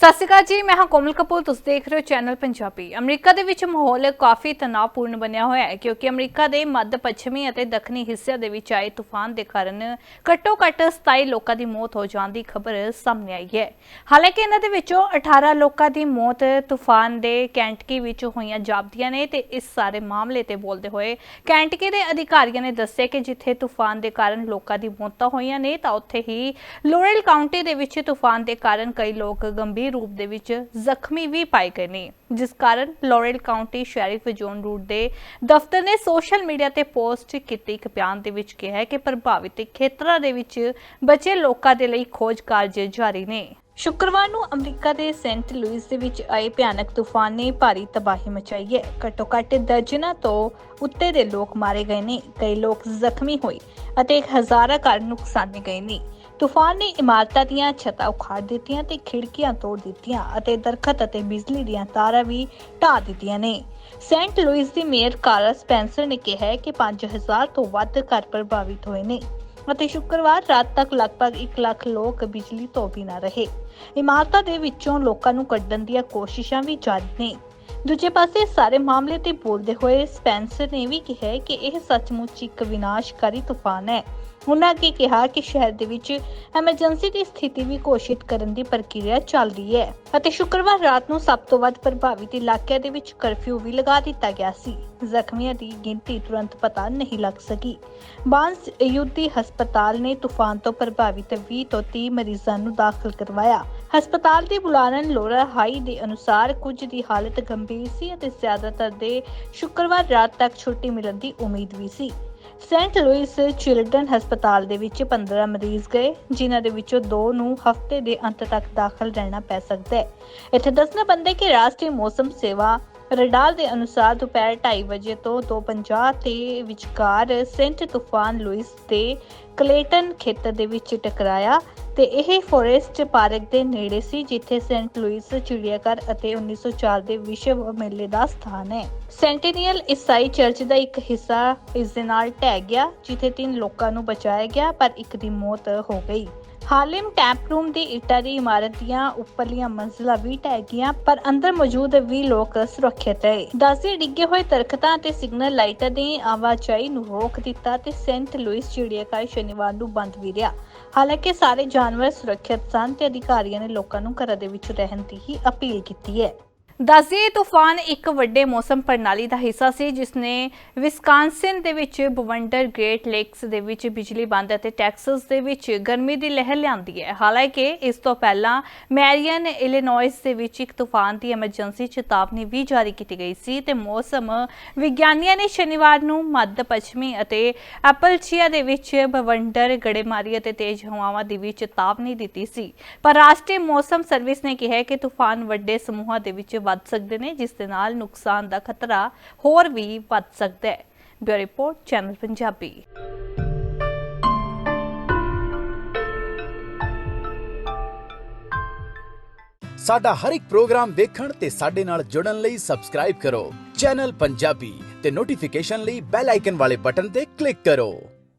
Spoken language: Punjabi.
ਸਤਿ ਸ਼੍ਰੀ ਅਕਾਲ ਜੀ, ਮੈਂ ਹਾਂ ਕੋਮਲ ਕਪੂਰ, ਤੁਸੀਂ ਦੇਖ ਰਹੇ ਹੋ ਚੈਨਲ ਪੰਜਾਬੀ। ਅਮਰੀਕਾ ਦੇ ਵਿੱਚ ਮਾਹੌਲ ਕਾਫੀ ਤਣਾਅਪੂਰਨ ਬਣਿਆ ਹੋਇਆ ਹੈ, ਕਿਉਂਕਿ ਅਮਰੀਕਾ ਦੇ ਮੱਧ ਪੱਛਮੀ ਅਤੇ ਦੱਖਣੀ ਹਿੱਸਿਆਂ ਦੇ ਵਿੱਚ ਆਏ ਤੂਫਾਨ ਦੇ ਕਾਰਨ ਘੱਟੋ-ਘੱਟ 27 ਲੋਕਾਂ ਦੀ ਮੌਤ ਹੋ ਜਾਣ ਦੀ ਖਬਰ ਸਾਹਮਣੇ ਆਈ ਹੈ। ਹਾਲਾਂਕਿ ਇਹਨਾਂ ਦੇ ਵਿੱਚੋਂ 18 ਲੋਕਾਂ ਦੀ ਮੌਤ ਤੂਫਾਨ ਦੇ ਕੈਂਟਕੀ ਵਿੱਚ ਹੋਈਆਂ ਜਾਪਦੀਆਂ ਨੇ ਤੇ ਇਸ ਸਾਰੇ ਮਾਮਲੇ ਤੇ ਬੋਲਦੇ ਹੋਏ ਕੈਂਟਕੀ ਦੇ ਅਧਿਕਾਰੀਆਂ ਨੇ ਦੱਸਿਆ ਕਿ ਜਿੱਥੇ ਤੂਫਾਨ ਦੇ ਕਾਰਨ ਲੋਕਾਂ ਦੀ ਮੌਤਾਂ ਹੋਈਆਂ ਨੇ, ਤਾਂ ਉੱਥੇ ਹੀ ਲੋਰਲ ਕਾਉਂਟੀ ਦੇ ਵਿੱਚ ਤੂਫਾਨ ਦੇ ਕਾਰਨ ਕਈ ਲੋਕ ਗੰਭੀਰ ਰੂਪ ਦੇ ਵਿੱਚ ਜ਼ਖਮੀ ਵੀ ਪਾਏ ਗਏ ਨੇ, ਜਿਸ ਕਾਰਨ Laurel County sheriff John Root ਦੇ ਦਫ਼ਤਰ ਨੇ ਸੋਸ਼ਲ ਮੀਡੀਆ ਤੇ ਪੋਸਟ ਕੀਤੀ ਇੱਕ ਬਿਆਨ ਦੇ ਵਿੱਚ ਕਿਹਾ ਹੈ ਕਿ ਪ੍ਰਭਾਵਿਤ ਖੇਤਰਾਂ ਦੇ ਵਿੱਚ ਬਚੇ ਲੋਕਾਂ ਦੇ ਲਈ ਖੋਜ ਕਾਰਜ ਜਾਰੀ ਨੇ। ਸ਼ੁੱਕਰਵਾਰ ਨੂੰ ਅਮਰੀਕਾ ਦੇ ਸੈਂਟ ਲੂਇਸ ਦੇ ਵਿੱਚ ਆਏ ਭਿਆਨਕ ਤੂਫਾਨ ਨੇ ਭਾਰੀ ਤਬਾਹੀ ਮਚਾਈ ਹੈ। ਘੱਟੋ ਘੱਟ ਦਰਜਨਾਂ ਤੋਂ ਉੱਤੇ ਦੇ ਲੋਕ ਮਾਰੇ ਗਏ ਨੇ, ਕਈ ਲੋਕ ਜ਼ਖਮੀ ਹੋਏ ਅਤੇ ਹਜ਼ਾਰਾਂ ਘਰ ਨੁਕਸਾਨੇ ਗਏ ਨੇ। ਤੂਫਾਨ ਨੇ ਇਮਾਰਤਾਂ ਦੀਆਂ ਛੱਤਾਂ ਉਖਾੜ ਦਿੱਤੀਆਂ ਤੇ ਖਿੜਕੀਆਂ ਤੋੜ ਦਿੱਤੀਆਂ ਅਤੇ ਦਰਖਤ ਅਤੇ ਬਿਜਲੀ ਦੀਆਂ ਤਾਰਾਂ ਵੀ ਢਾਹ ਦਿੱਤੀਆਂ ਨੇ। ਸੈਂਟ ਲੂਇਸ ਦੀ ਮੇਅਰ ਕਾਰਾ ਸਪੈਂਸਰ ਨੇ ਕਿਹਾ ਹੈ ਕਿ 5000 ਤੋਂ ਵੱਧ ਘਰ ਪ੍ਰਭਾਵਿਤ ਹੋਏ ਨੇ ਅਤੇ ਸ਼ੁੱਕਰਵਾਰ ਰਾਤ ਤੱਕ ਲਗਭਗ 1 ਲੱਖ ਲੋਕ ਬਿਜਲੀ ਤੋਂ ਬਿਨਾਂ ਰਹੇ। ਇਮਾਰਤਾਂ ਦੇ ਵਿੱਚੋਂ ਲੋਕਾਂ ਨੂੰ ਕੱਢਣ ਦੀਆਂ ਕੋਸ਼ਿਸ਼ਾਂ ਵੀ ਜਾਰੀ ਨੇ। ਦੂਜੇ ਪਾਸੇ ਸਾਰੇ ਮਾਮਲੇ ਤੇ ਬੋਲਦੇ ਹੋਏ ਸਪੈਂਸਰ ਨੇ ਵੀ ਕਿਹਾ ਕਿ ਇਹ ਸੱਚਮੁੱਚ ਇੱਕ ਵਿਨਾਸ਼ਕਾਰੀ ਤੂਫਾਨ ਹੈ। ਉਹਨਾਂ ਅੱਗੇ ਕਿਹਾ ਕਿ ਸ਼ਹਿਰ ਦੇ ਵਿੱਚ ਐਮਰਜੈਂਸੀ ਦੀ ਸਥਿਤੀ ਵੀ ਘੋਸ਼ਿਤ ਕਰਨ ਦੀ ਪ੍ਰਕਿਰਿਆ ਚੱਲ ਰਹੀ ਹੈ ਅਤੇ ਸ਼ੁੱਕਰਵਾਰ ਰਾਤ ਨੂੰ ਸਭ ਤੋਂ ਵੱਧ ਪ੍ਰਭਾਵਿਤ ਇਲਾਕਿਆਂ ਦੇ ਵਿੱਚ ਕਰਫਿਊ ਵੀ ਲਗਾ ਦਿੱਤਾ ਗਿਆ ਸੀ। ਜ਼ਖਮੀਆਂ ਦੀ ਗਿਣਤੀ ਤੁਰੰਤ ਪਤਾ ਨਹੀਂ ਲੱਗ ਸਕੀ। ਬਾਂਸ ਯੁੱਧੀ ਹਸਪਤਾਲ ਨੇ ਤੂਫਾਨ ਤੋਂ ਪ੍ਰਭਾਵਿਤ 20 ਤੋਂ 30 ਮਰੀਜ਼ਾਂ ਨੂੰ ਦਾਖਲ ਕਰਵਾਇਆ। ਹਸਪਤਾਲ ਦੇ ਬੁਲਾਰਨ ਲੋਰਾ ਹਾਈ ਦੇ ਅਨੁਸਾਰ ਕੁਝ ਦੀ ਹਾਲਤ ਗੰਭੀਰ ਸੀ ਅਤੇ ਜ਼ਿਆਦਾਤਰ ਦੇ ਸ਼ੁੱਕਰਵਾਰ ਰਾਤ ਤੱਕ ਛੁੱਟੀ ਮਿਲਣ ਦੀ ਉਮੀਦ ਵੀ ਸੀ। ਸੈਂਟ ਲੂਇਸ ਚਿਲਡਰਨ ਹਸਪਤਾਲ ਦੇ ਵਿੱਚ 15 ਮਰੀਜ਼ ਗਏ, ਜਿਨ੍ਹਾਂ ਦੇ ਵਿੱਚੋਂ ਦੋ ਨੂੰ ਹਫ਼ਤੇ ਦੇ ਅੰਤ ਤੱਕ ਦਾਖਲ ਰਹਿਣਾ ਪੈ ਸਕਦਾ ਹੈ। ਇੱਥੇ ਦੱਸਣਾ ਬੰਦੇ ਕਿ ਰਾਸ਼ਟਰੀ ਮੌਸਮ ਸੇਵਾ ਰਡਾਰ ਦੇ ਅਨੁਸਾਰ ਦੁਪਹਿਰ 2:30 ਵਜੇ ਤੋਂ 2:50 ਤੇ ਵਿਚਕਾਰ ਸੈਂਟ ਤੂਫਾਨ ਲੂਇਸ ਦੇ ਕਲੇਟਨ ਖੇਤਰ ਦੇ ਵਿੱਚ ਟਕਰਾਇਆ ਤੇ ਇਹ ਫੋਰੈਸਟ ਪਾਰਕ ਦੇ ਨੇੜੇ ਸੀ, ਜਿੱਥੇ ਸੈਂਟ ਲੂਇਸ ਚਿੜੀਆਘਰ ਅਤੇ 1904 ਦੇ ਵਿਸ਼ਵ ਮੇਲੇ ਦਾ ਸਥਾਨ ਹੈ। ਸੈਂਟੀਨੀਅਲ ਈਸਾਈ ਚਰਚ ਦਾ ਇੱਕ ਹਿੱਸਾ ਇਸ ਦੇ ਨਾਲ ਢਹਿ ਗਿਆ, ਜਿੱਥੇ ਤਿੰਨ ਲੋਕਾਂ ਨੂੰ ਬਚਾਇਆ ਗਿਆ, ਪਰ ਇੱਕ ਦੀ ਮੌਤ ਹੋ ਗਈ। ਹਾਲਿਮ ਟੈਂਪ ਰੂਮ ਦੀ ਇੱਟਾਂ ਦੀ ਇਮਾਰਤ ਦੀਆਂ ਉੱਪਰਲੀਆਂ ਮੰਜ਼ਿਲਾਂ ਵੀ ਢਹਿ ਗਈਆਂ, ਪਰ ਅੰਦਰ ਮੌਜੂਦ 20 ਲੋਕ ਸੁਰੱਖਿਅਤ ਰਹੇ ਦਸਦੇ ਡਿੱਗੇ ਹੋਏ ਦਰਖਤਾਂ ਅਤੇ ਸਿਗਨਲ ਲਾਈਟਾਂ ਦੀ ਆਵਾਜਾਈ ਨੂੰ ਰੋਕ ਦਿੱਤਾ ਤੇ ਸੈਂਟ ਲੂਇਸ ਚਿੜੀਆਘਰ ਸ਼ਨੀਵਾਰ ਨੂੰ ਬੰਦ ਵੀ ਰਿਹਾ। ਹਾਲਾਂਕਿ ਸਾਰੇ ਜਾਨਵਰ ਸੁਰੱਖਿਅਤ ਸਨ ਤੇ ਅਧਿਕਾਰੀਆਂ ਨੇ ਲੋਕਾਂ ਨੂੰ ਘਰਾਂ ਦੇ ਵਿੱਚ ਰਹਿਣ ਦੀ ਹੀ ਅਪੀਲ ਕੀਤੀ ਹੈ। ਦੱਸਿਏ ਤੂਫਾਨ ਇੱਕ ਵੱਡੇ ਮੌਸਮ ਪ੍ਰਣਾਲੀ ਦਾ ਹਿੱਸਾ ਸੀ ਜਿਸ ਨੇ ਵਿਸਕਾਂਸਿਨ ਦੇ ਵਿੱਚ ਬਵੰਡਰ ਗ੍ਰੇਟ ਲੇਕਸ ਦੇ ਵਿੱਚ ਬਿਜਲੀ ਬੰਦ ਅਤੇ ਟੈਕਸਸ ਦੇ ਵਿੱਚ ਗਰਮੀ ਦੀ ਲਹਿਰ ਲਿਆਂਦੀ ਹੈ। ਹਾਲਾਂਕਿ ਇਸ ਤੋਂ ਪਹਿਲਾਂ ਮੈਰੀਅਨ ਇਲੀਨੋਇਸ ਦੇ ਵਿੱਚ ਇੱਕ ਤੂਫਾਨ ਦੀ ਐਮਰਜੈਂਸੀ ਚੇਤਾਵਨੀ ਵੀ ਜਾਰੀ ਕੀਤੀ ਗਈ ਸੀ ਤੇ ਮੌਸਮ ਵਿਗਿਆਨੀਆਂ ਨੇ ਸ਼ਨੀਵਾਰ ਨੂੰ ਮੱਧ ਪੱਛਮੀ ਅਤੇ ਐਪਲਚੀਆ ਦੇ ਵਿੱਚ ਬਵੰਡਰ ਗੜੇਮਾਰੀ ਅਤੇ ਤੇਜ਼ ਹਵਾਵਾਂ ਦੀ ਵੀ ਚੇਤਾਵਨੀ ਦਿੱਤੀ ਸੀ। ਪਰ ਰਾਸ਼ਟਰੀ ਮੌਸਮ ਸਰਵਿਸ ਨੇ ਕਿਹਾ ਕਿ ਤੂਫਾਨ ਵੱਡੇ ਸਮੂਹਾਂ ਦੇ ਵਿੱਚ ਵੱਧ ਸਕਦੇ ਨੇ, ਜਿਸ ਦੇ ਨਾਲ ਨੁਕਸਾਨ ਦਾ ਖਤਰਾ ਹੋਰ ਵੀ ਵੱਧ ਸਕਦਾ ਹੈ। Bureau report, channel Punjabi. ਸਾਡਾ ਹਰ ਇੱਕ ਪ੍ਰੋਗਰਾਮ ਦੇਖਣ ਤੇ ਸਾਡੇ ਨਾਲ ਜੁੜਨ ਲਈ ਸਬਸਕ੍ਰਾਈਬ ਕਰੋ। ਚੈਨਲ ਪੰਜਾਬੀ ਤੇ ਨੋਟੀਫਿਕੇਸ਼ਨ ਲਈ ਬੈਲ ਆਈਕਨ ਵਾਲੇ ਬਟਨ ਤੇ ਕਲਿੱਕ ਕਰੋ।